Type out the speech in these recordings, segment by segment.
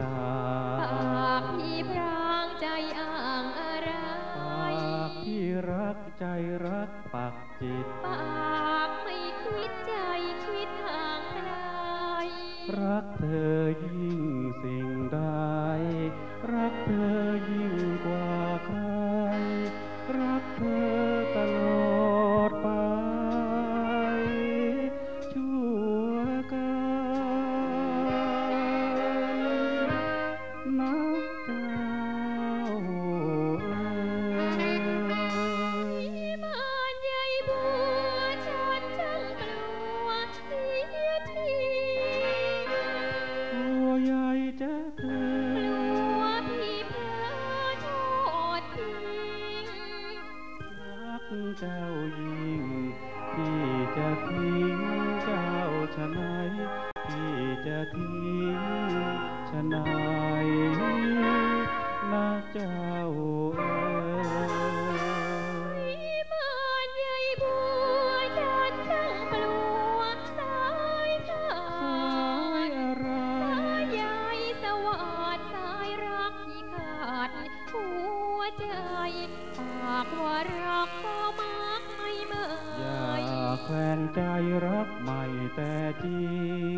สาปากพี่พรางใจอ่างอะไร ปากพี่รักใจรักปักจิต ใหญ่จะเธกอลัวพี่เพลอโทษทิ้งรักเจ้ายิ่งพี่จะทิ้งเจ้าชะไหนายพี่จะทิ้งชะไหนายนะเจ้าากว่ารักก็มากไม่เมอย่ายแขวนใจรักใหม่แต่จริ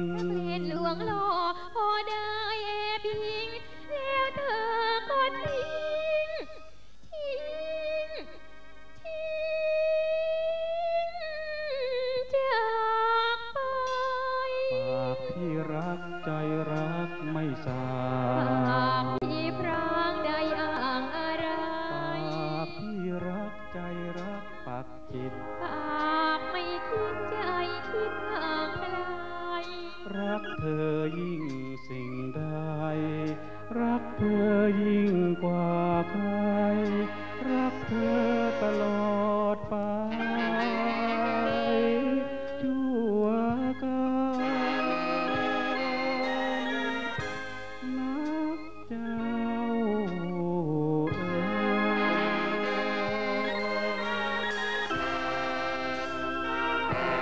งเล่นลวงล่อพอได้แอบพิงแล้วเธอก็ทิ้งทิ้งทิ้งจากไปปากที่รักใจรักไม่สา ลอดไปชั่วกันนักเจ้าเอ๋ย